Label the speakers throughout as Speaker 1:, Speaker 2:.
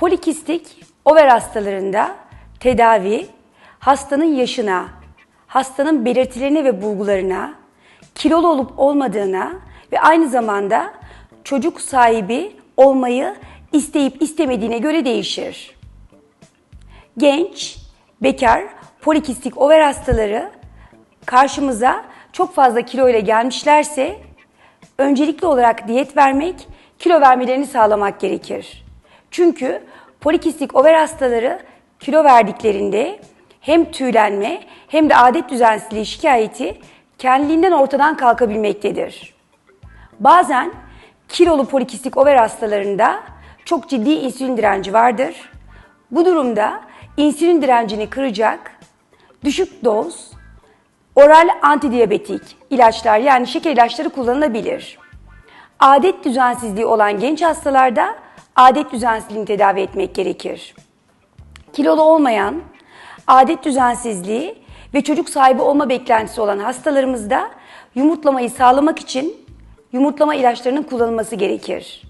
Speaker 1: Polikistik over hastalarında tedavi hastanın yaşına, hastanın belirtilerine ve bulgularına, kilolu olup olmadığına ve aynı zamanda çocuk sahibi olmayı isteyip istemediğine göre değişir. Genç, bekar, polikistik over hastaları karşımıza çok fazla kilo ile gelmişlerse öncelikli olarak diyet vermek, kilo vermelerini sağlamak gerekir. Çünkü polikistik over hastaları kilo verdiklerinde hem tüylenme hem de adet düzensizliği şikayeti kendiliğinden ortadan kalkabilmektedir. Bazen kilolu polikistik over hastalarında çok ciddi insülin direnci vardır. Bu durumda insülin direncini kıracak düşük doz oral antidiyabetik ilaçlar yani şeker ilaçları kullanılabilir. Adet düzensizliği olan genç hastalarda adet düzensizliğini tedavi etmek gerekir. Kilolu olmayan, adet düzensizliği ve çocuk sahibi olma beklentisi olan hastalarımızda yumurtlamayı sağlamak için yumurtlama ilaçlarının kullanılması gerekir.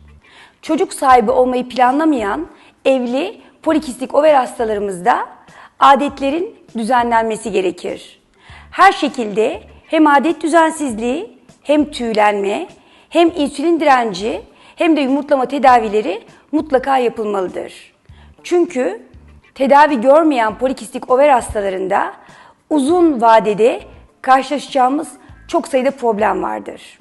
Speaker 1: Çocuk sahibi olmayı planlamayan evli polikistik over hastalarımızda adetlerin düzenlenmesi gerekir. Her şekilde hem adet düzensizliği hem tüylenme hem insülin direnci hem de yumurtlama tedavileri mutlaka yapılmalıdır. Çünkü tedavi görmeyen polikistik over hastalarında uzun vadede karşılaşacağımız çok sayıda problem vardır.